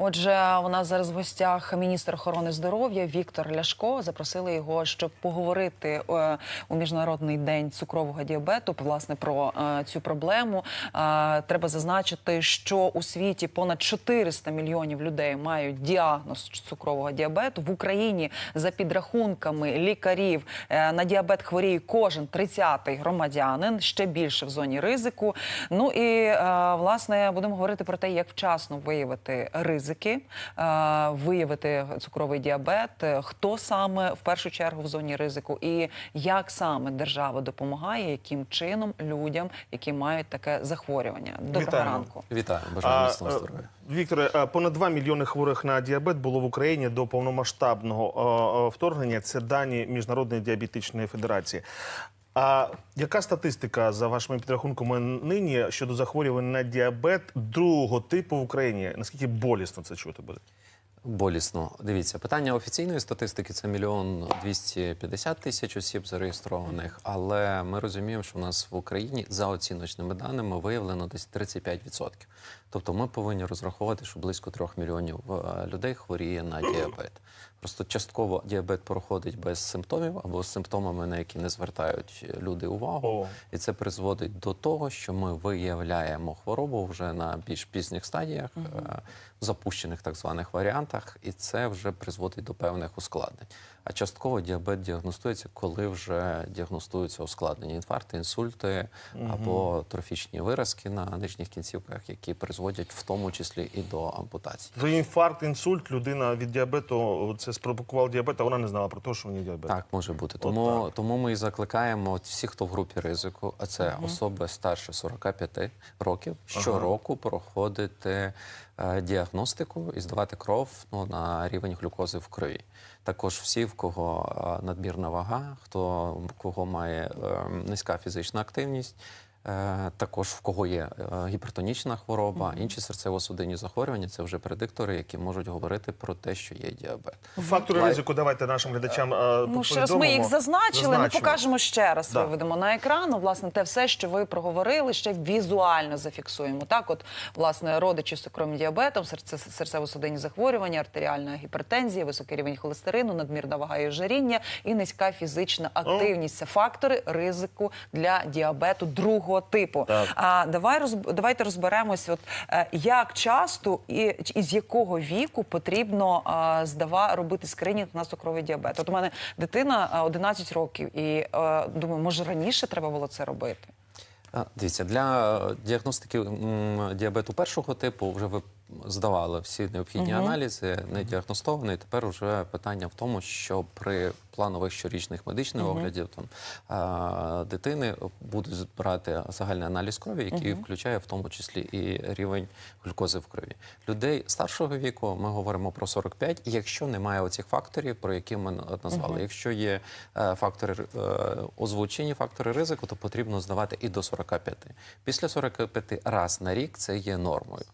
Отже, у нас зараз в гостях міністр охорони здоров'я Віктор Ляшко. Запросили його, щоб поговорити е, у міжнародний день цукрового діабету. Власне про е, цю проблему Е, треба зазначити, що у світі понад 400 мільйонів людей мають діагноз цукрового діабету. В Україні за підрахунками лікарів на діабет хворіє кожен 30-й громадянин, ще більше в зоні ризику. Ну і власне будемо говорити про те, як вчасно виявити ризики, е, виявити цукровий діабет, е, хто саме в першу чергу в зоні ризику, і як саме держава допомагає, яким чином людям, які мають таке захворювання. Доброго Вітаємо. ранку. Вітаю, бажаю міцного е, здоров'я. Вікторе, понад 2 мільйони хворих на діабет було в Україні до повномасштабного вторгнення. Це дані Міжнародної діабетичної федерації. А яка статистика за вашими підрахунками нині щодо захворювань на діабет другого типу в Україні? Наскільки болісно це чути буде? Болісно. Дивіться, питання офіційної статистики це мільйон 250 тисяч осіб зареєстрованих, але ми розуміємо, що у нас в Україні за оціночними даними виявлено десь 35%. Тобто ми повинні розраховувати, що близько 3 мільйонів е, людей хворіє на діабет. Просто частково діабет проходить без симптомів або з симптомами, на які не звертають люди увагу. О. І це призводить до того, що ми виявляємо хворобу вже на більш пізніх стадіях, в запущених так званих варіантах, і це вже призводить до певних ускладнень. А частково діабет діагностується, коли вже діагностуються ускладнені інфаркти, інсульти або трофічні виразки на нижніх кінцівках, які призводять в тому числі і до ампутації. Інфаркт, інсульт, людина від діабету це спровокував діабет, а вона не знала про те, що в неї діабет. Так, може бути. Тому, тому ми і закликаємо всіх, хто в групі ризику, а це особи старше 45 років, щороку проходити е, діагностику і здавати кров ну, на рівень глюкози в крові. Також всі, в кого е, надмірна вага, хто в кого має е, низька фізична активність. Е, Також в кого є е, гіпертонічна хвороба, інші серцево-судинні захворювання це вже предиктори, які можуть говорити про те, що є діабет. Фактори ризику давайте нашим глядачам е, Ну, ще раз ми їх зазначили. Ми покажемо ще раз. Да. Виведемо на екран. Ну, Власне, те все, що ви проговорили, ще візуально зафіксуємо. Так, от власне, родичі з цукровим діабетом, серце, серцево-судинні захворювання, артеріальна гіпертензія, високий рівень холестерину, надмірна вага і ожиріння і низька фізична активність. Це фактори ризику для діабету другого типу. Так. А давай роз, давайте розберемось, от е, як часто і, і з якого віку потрібно е, здава робити скринінг на цукровий діабет. От у мене дитина е, 11 років, і е, думаю, може раніше треба було це робити. Дивіться, для е, діагностики діабету першого типу вже ви здавали всі необхідні аналізи, не діагностований. Тепер вже питання в тому, що при планових щорічних медичних оглядів там а, дитини будуть збирати загальний аналіз крові, який включає в тому числі і рівень глюкози в крові. Людей старшого віку ми говоримо про 45, і якщо немає оцих факторів, про які ми на- назвали. Якщо є е, фактори е, озвучені, фактори ризику, то потрібно здавати і до 45. Після 45 раз на рік це є нормою.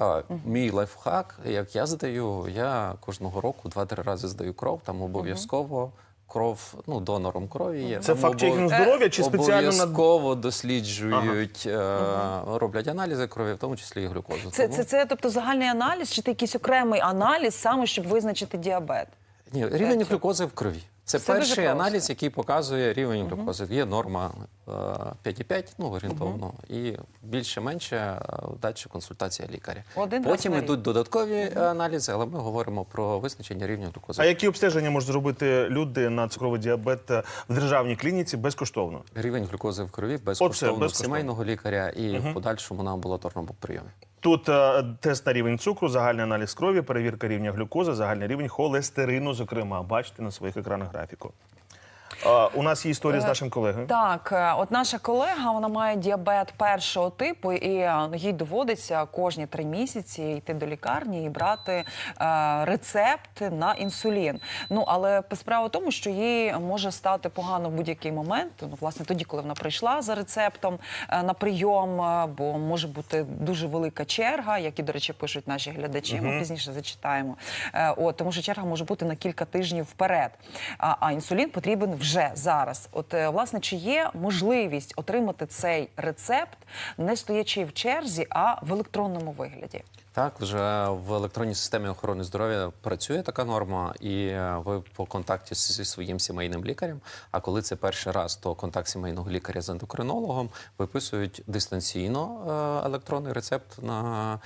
Е, Мій лайфхак, як я здаю, я кожного року два-три рази здаю кров, там обов'язково. Кров, ну, донором крові є. Це факт чекінгу здоров'я чи спеціально обов'язково досліджують, е, роблять аналізи крові, в тому числі і глюкозу. Це, Тому- це, це тобто загальний аналіз, чи це якийсь окремий аналіз саме, щоб визначити діабет? Ні, рівень глюкози в крові. Це Все перший аналіз, який показує рівень глюкози. Є норма 5,5, ну орієнтовно, і більше-менше е, консультація лікаря. Один раз Потім на рік. йдуть додаткові аналізи, але ми говоримо про визначення рівня глюкози. А які обстеження можуть зробити люди на цукровий діабет е, в державній клініці безкоштовно? Рівень глюкози в крові безкоштовно в безкоштовно. сімейного лікаря і в подальшому на амбулаторному прийомі. Тут е, тест на рівень цукру, загальний аналіз крові, перевірка рівня глюкози, загальний рівень холестерину, зокрема, бачите на своїх екранах графіку. Е, у нас є історія з нашим колегою. Так, е, от наша колега вона має діабет першого типу, і е, їй доводиться кожні три місяці йти до лікарні і брати е, рецепт на інсулін. Ну але справа в тому, що їй може стати погано в будь-який момент. Ну, власне, тоді, коли вона прийшла за рецептом е, на прийом, е, бо може бути дуже велика черга, як і, до речі, пишуть наші глядачі. Ми пізніше зачитаємо. Е, От тому що черга може бути на кілька тижнів вперед. А, а інсулін потрібен вже вже зараз. От е, власне, чи є можливість отримати цей рецепт, не стоячи в черзі, а в електронному вигляді? Так, вже в електронній системі охорони здоров'я працює така норма, і е, ви по контакті зі своїм сімейним лікарем. А коли це перший раз, то контакт сімейного лікаря з ендокринологом виписують дистанційно е, електронний рецепт на.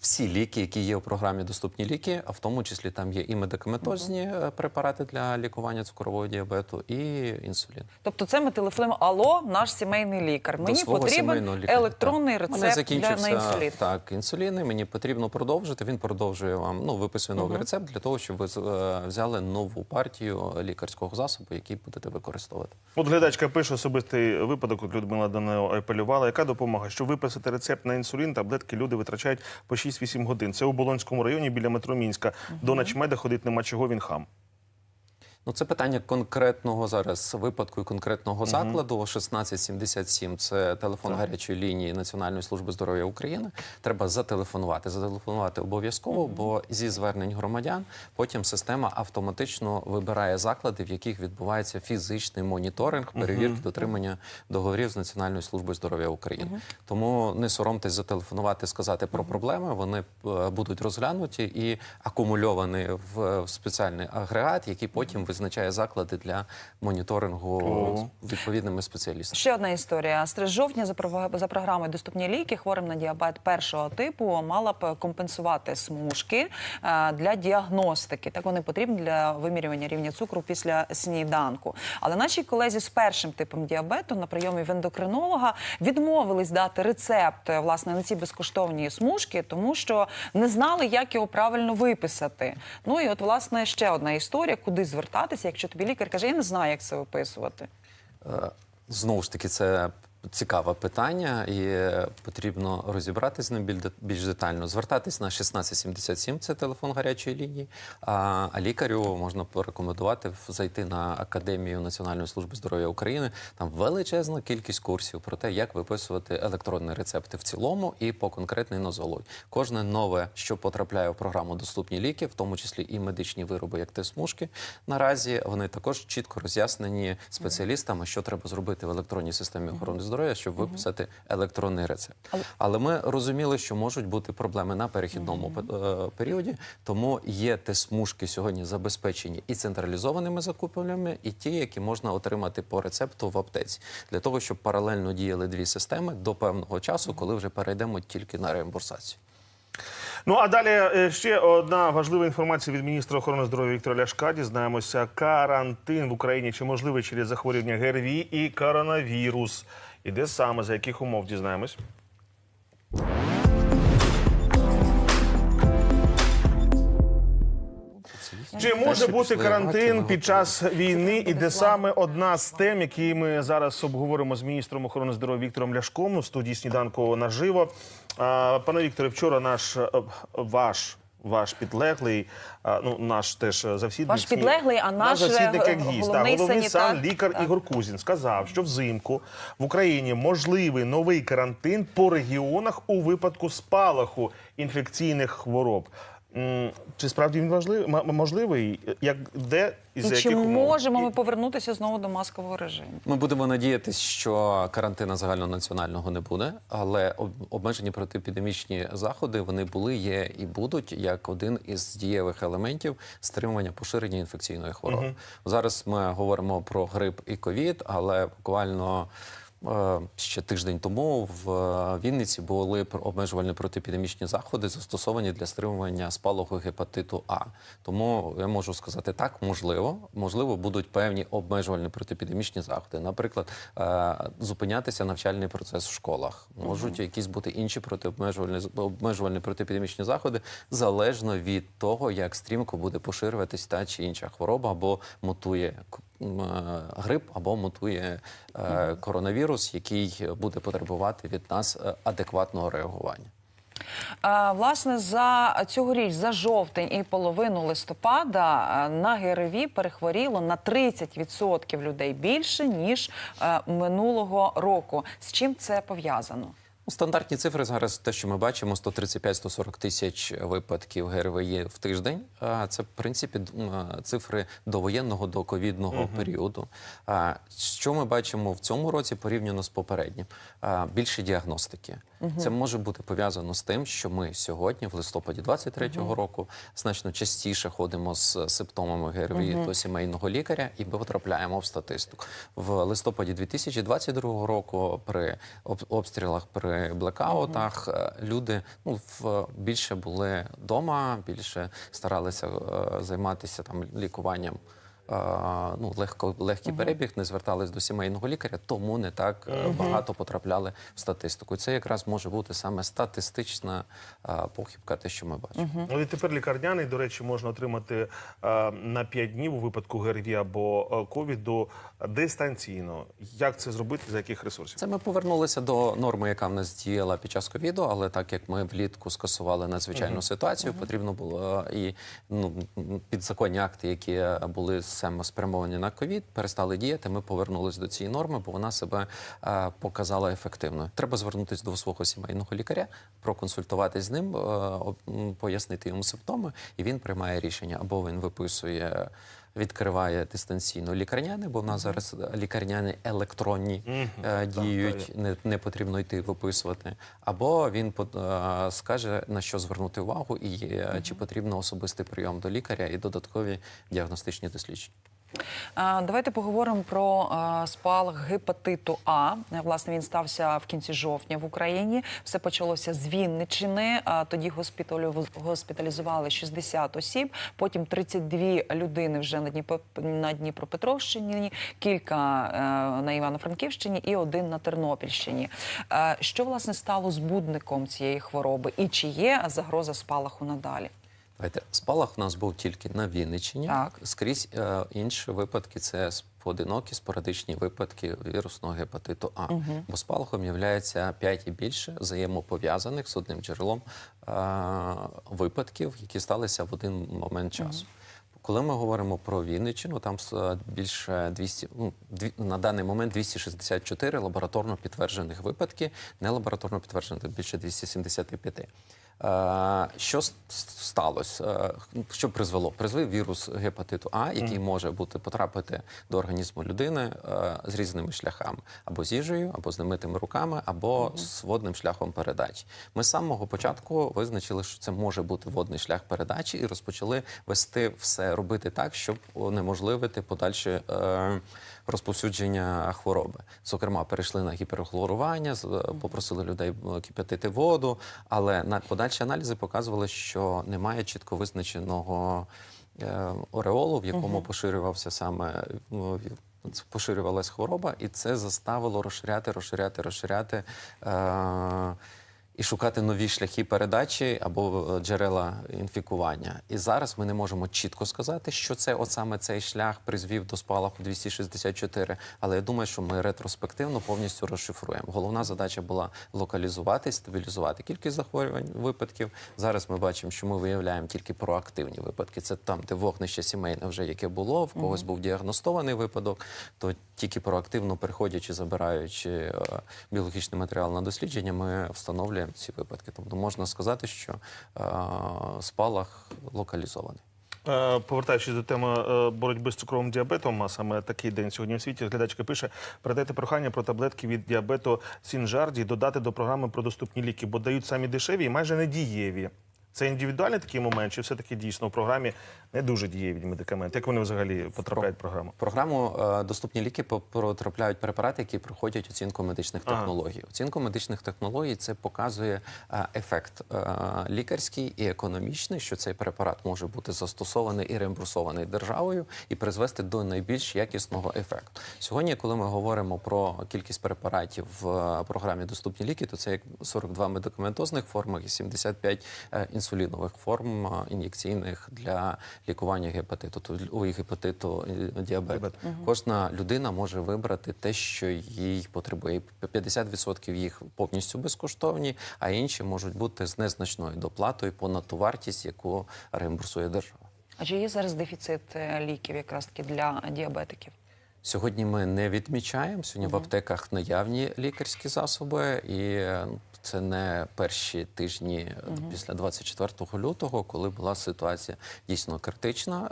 Всі ліки, які є у програмі доступні ліки, а в тому числі там є і медикаментозні е, препарати для лікування цукрового діабету, і інсулін. Тобто, це ми телефонуємо Алло, наш сімейний лікар. Мені свого потрібен сімейного лікаря, електронний так. Мене рецепт для на інсулін. Так, інсулін, і мені потрібно продовжити. Він продовжує вам, ну, виписує новий рецепт для того, щоб ви е, взяли нову партію лікарського засобу, який будете використовувати. От глядачка пише особистий випадок, от Людмила до неї апелювала. Яка допомога? Щоб виписати рецепт на інсулін, таблетки люди витрачають по 6-8 годин. Це у Болонському районі біля метро Мінська. До начмеда ходить нема чого, він хам. Ну, це питання конкретного зараз випадку і конкретного закладу. 1677 – це телефон гарячої лінії Національної служби здоров'я України. Треба зателефонувати. Зателефонувати обов'язково, бо зі звернень громадян потім система автоматично вибирає заклади, в яких відбувається фізичний моніторинг, перевірки дотримання договорів з Національною службою здоров'я України. Тому не соромтесь зателефонувати, сказати про проблеми. Вони е, будуть розглянуті і акумульовані в, спеціальний агрегат, який потім визначає заклади для моніторингу Ого. відповідними спеціалістами. Ще одна історія. З жовтня за програмою доступні ліки хворим на діабет першого типу мала б компенсувати смужки е, для діагностики. Так вони потрібні для вимірювання рівня цукру після сніданку. Але наші колезі з першим типом діабету на прийомі в ендокринолога відмовились дати рецепт е, власне на ці безкоштовні смужки, тому що не знали, як його правильно виписати. Ну і от власне ще одна історія, куди звертатися, якщо тобі лікар каже, я не знаю, як це виписувати. Е, Знову ж таки, це цікаве питання, і потрібно розібратися з ним біль- більш детально. Звертатись на 1677, це телефон гарячої лінії. А, лікарю можна порекомендувати зайти на Академію Національної служби здоров'я України. Там величезна кількість курсів про те, як виписувати електронні рецепти в цілому і по конкретній нозології. Кожне нове, що потрапляє в програму доступні ліки, в тому числі і медичні вироби, як те-смужки, наразі вони також чітко роз'яснені спеціалістами, що треба зробити в електронній системі охорони здоров'я, щоб виписати електронний рецепт. Але- Але ми розуміли, що можуть бути проблеми на перехідному пе- е, періоді, тому є те-смужки сьогодні забезпечені і централізованими закупівлями, і ті, які можна отримати по рецепту в аптеці, для того, щоб паралельно діяли дві системи до певного часу, коли вже перейдемо тільки на реімбурсацію. Ну а далі е, ще одна важлива інформація від міністра охорони здоров'я Віктора Ляшка. Дізнаємося, карантин в Україні чи можливий через захворювання ГРВІ і коронавірус. І де саме за яких умов дізнаємось? Чи може бути карантин під час війни? І де саме одна з тем, які ми зараз обговоримо з міністром охорони здоров'я Віктором Ляшком у студії сніданку наживо. Пане Вікторе, вчора наш е, ваш. Ваш підлеглий, ну наш теж завсідник. Ваш підлеглий, а наш, завсідник е, як гість. головний так, головний санітар. сам лікар Так. Ігор Кузін сказав, що взимку в Україні можливий новий карантин по регіонах у випадку спалаху інфекційних хвороб. Чи справді він важливий можливий? Як де і за чи яких умов? можемо ми повернутися знову до маскового режиму? Ми будемо надіятися, що карантину загальнонаціонального не буде, але об- обмежені протиепідемічні заходи вони були, є і будуть як один із дієвих елементів стримування поширення інфекційної хвороби. Зараз ми говоримо про грип і ковід, але буквально. Е, Ще тиждень тому в е, Вінниці були обмежувальні протиепідемічні заходи, застосовані для стримування спалаху гепатиту А. Тому я можу сказати так, можливо, можливо, будуть певні обмежувальні протиепідемічні заходи. Наприклад, е, зупинятися навчальний процес в школах. Можуть якісь бути інші протиобмежувальні обмежувальні протиепідемічні заходи, залежно від того, як стрімко буде поширюватись та чи інша хвороба або мутує грип, або мутує е, коронавірус, який буде потребувати від нас е, адекватного реагування. Власне, за цьогоріч, за жовтень і половину листопада на ГРВІ перехворіло на 30% людей більше ніж е, минулого року. З чим це пов'язано? Ну, Стандартні цифри зараз те, що ми бачимо, 135-140 тисяч випадків ГРВІ в тиждень. Це в принципі цифри довоєнного до ковідного періоду. А Що ми бачимо в цьому році порівняно з попереднім? Більше діагностики. Це може бути пов'язано з тим, що ми сьогодні, в листопаді 23-го року, значно частіше ходимо з симптомами ГРВІ до сімейного лікаря і ми потрапляємо в статистику. В листопаді 2022 року при обстрілах, при блекаутах е, люди ну, в, більше були вдома, більше старалися е, займатися там лікуванням. Ну, легко легкий перебіг, не звертались до сімейного лікаря, тому не так е, багато потрапляли в статистику. Це якраз може бути саме статистична похибка, те, що ми бачимо. Ну і тепер лікарняний, до речі, можна отримати е, на 5 днів у випадку ГРВІ або е, ковіду дистанційно. Як це зробити? За яких ресурсів? Це ми повернулися до норми, яка в нас діяла під час ковіду, але так як ми влітку скасували надзвичайну ситуацію, потрібно було і ну підзаконні акти, які були саме спрямовані на ковід, перестали діяти. Ми повернулись до цієї норми, бо вона себе е, показала ефективною. Треба звернутися до свого сімейного лікаря, проконсультуватись з ним, е, пояснити йому симптоми, і він приймає рішення або він виписує. Відкриває дистанційно лікарняни, бо в нас зараз лікарняни електронні е, діють, не, не потрібно йти виписувати. Або він е, скаже на що звернути увагу, і е, чи потрібно особистий прийом до лікаря і додаткові діагностичні дослідження. Давайте поговоримо про спалах гепатиту А. Е, Власне, він стався в кінці жовтня в Україні. Все почалося з Вінничини. Тоді госпіталізували 60 осіб. Потім 32 людини вже на Дніпро Дніпропетровщині, кілька е, на Івано-Франківщині і один на Тернопільщині. Е, Що власне стало збудником цієї хвороби? І чи є загроза спалаху надалі? Давайте спалах у нас був тільки на Вінниччині. Так. Скрізь е, інші випадки це поодинокі спорадичні випадки вірусного гепатиту А. Бо спалахом є 5 і більше взаємопов'язаних з одним джерелом е, випадків, які сталися в один момент часу. Коли ми говоримо про Вінниччину, там е, більше 200, ну, на даний момент 264 лабораторно підтверджених випадки, не лабораторно підтверджених більше 275. Е, Що сталося? Е, Що призвело? Призвив вірус гепатиту А, який може бути потрапити до організму людини е, з різними шляхами або з їжею, або з немитими руками, або з водним шляхом передачі. Ми з самого початку визначили, що це може бути водний шлях передачі, і розпочали вести все робити так, щоб унеможливити подальше. Е, Розповсюдження хвороби, зокрема, перейшли на гіперхлорування, попросили людей е, кип'ятити воду, але на подальші аналізи показували, що немає чітко визначеного е, ореолу, в якому поширювався саме ну, поширювалась хвороба, і це заставило розширяти, розширяти, розширяти. Е, і шукати нові шляхи передачі або е, джерела інфікування. І зараз ми не можемо чітко сказати, що це от саме цей шлях призвів до спалаху 264. Але я думаю, що ми ретроспективно повністю розшифруємо. Головна задача була локалізувати, стабілізувати кількість захворювань випадків. Зараз ми бачимо, що ми виявляємо тільки проактивні випадки. Це там, де вогнище сімейне вже яке було, в когось був діагностований випадок, то тільки проактивно приходячи, забираючи е, біологічний матеріал на дослідження, ми встановлюємо ці випадки. Тобто можна сказати, що е, спалах локалізований. Е, Повертаючись до теми е, боротьби з цукровим діабетом, а саме такий день сьогодні в світі, глядачка пише: передайте прохання про таблетки від діабету Сінжарді додати до програми про доступні ліки, бо дають самі дешеві і майже не дієві. Це індивідуальний такий момент, чи все-таки дійсно в програмі не дуже дієві медикаменти? Як вони взагалі потрапляють в програму? В програму е, доступні ліки по- потрапляють препарати, які проходять оцінку медичних Ага. технологій. Оцінку медичних технологій це показує е, ефект е, лікарський і економічний, що цей препарат може бути застосований і реімбурсований державою і призвести до найбільш якісного ефекту. Сьогодні, коли ми говоримо про кількість препаратів в програмі доступні ліки, то це як 42 медикаментозних формах і 75 е, інсулінових форм ін'єкційних для лікування гепатиту, ой, гепатиту е, діабету. Діабет. Кожна людина може вибрати те, що їй потребує. 50% їх повністю безкоштовні, а інші можуть бути з незначною доплатою понад ту вартість, яку реімбурсує держава. А чи є зараз дефіцит е, ліків якраз таки для діабетиків? Сьогодні ми не відмічаємо. Сьогодні в аптеках наявні лікарські засоби, і е, це не перші тижні е, після 24 лютого, коли була ситуація дійсно критична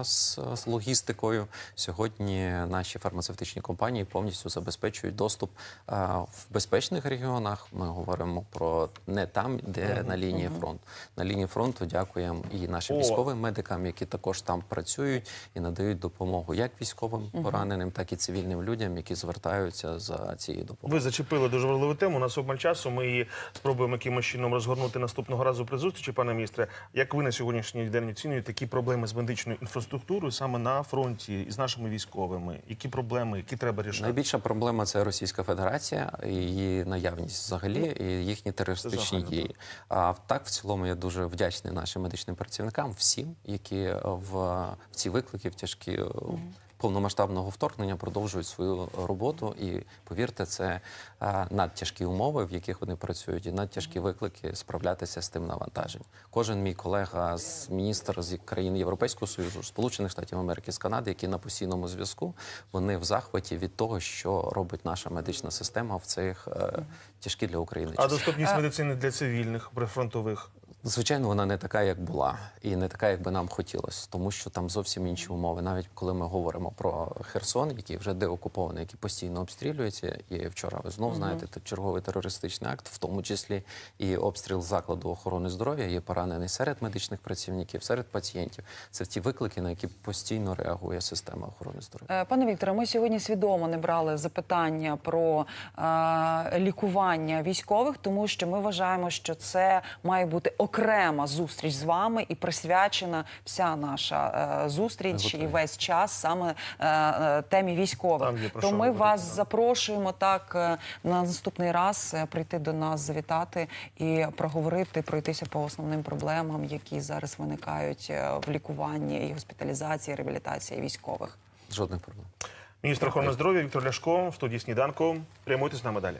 е, з, з логістикою. Сьогодні наші фармацевтичні компанії повністю забезпечують доступ е, в безпечних регіонах. Ми говоримо про не там, де на лінії фронту. На лінії фронту дякуємо і нашим О. військовим медикам, які також там працюють і надають допомогу як військовим пораненим, так і цивільним людям, які звертаються за цією допомогою. Ви зачепили дуже важливу тему. У нас обмаль часу. Ми її спробуємо якимось чином розгорнути наступного разу при зустрічі, пане міністре. Як ви на сьогоднішній день оцінюєте такі проблеми з медичною інфраструктурою саме на фронті і з нашими військовими? Які проблеми, які треба рішати? Найбільша проблема це Російська Федерація, її наявність взагалі і їхні терористичні Загально, дії. А так, в цілому, я дуже вдячний нашим медичним працівникам, всім, які в, в ці виклики в тяжкі. е, Повномасштабного вторгнення продовжують свою роботу, і повірте, це е, надтяжкі умови, в яких вони працюють, і надтяжкі виклики справлятися з тим навантаженням. Кожен мій колега з міністр з країн Європейського союзу, Сполучених Штатів Америки, з Канади, які на постійному зв'язку, вони в захваті від того, що робить наша медична система в цих е, тяжкі для України А доступність медицини для цивільних прифронтових? Звичайно, вона не така, як була, і не така, як би нам хотілося, тому що там зовсім інші умови. Навіть коли ми говоримо про Херсон, який вже деокупований, який постійно обстрілюється. І вчора ви знов знаєте, черговий терористичний акт, в тому числі і обстріл закладу охорони здоров'я, є поранений серед медичних працівників, серед пацієнтів. Це ті виклики, на які постійно реагує система охорони здоров'я. Е, Пане Вікторе, ми сьогодні свідомо не брали запитання про е, лікування військових, тому що ми вважаємо, що це має бути окрема зустріч з вами і присвячена вся наша е, зустріч Готові. і весь час саме е, е, темі військових. Там То ми говорити, вас так. запрошуємо так на наступний раз прийти до нас, завітати і проговорити, пройтися по основним проблемам, які зараз виникають в лікуванні і госпіталізації, реабілітації військових. Жодних проблем. Міністр охорони здоров'я Віктор Ляшко в студії сніданку. Прямуйте з нами далі.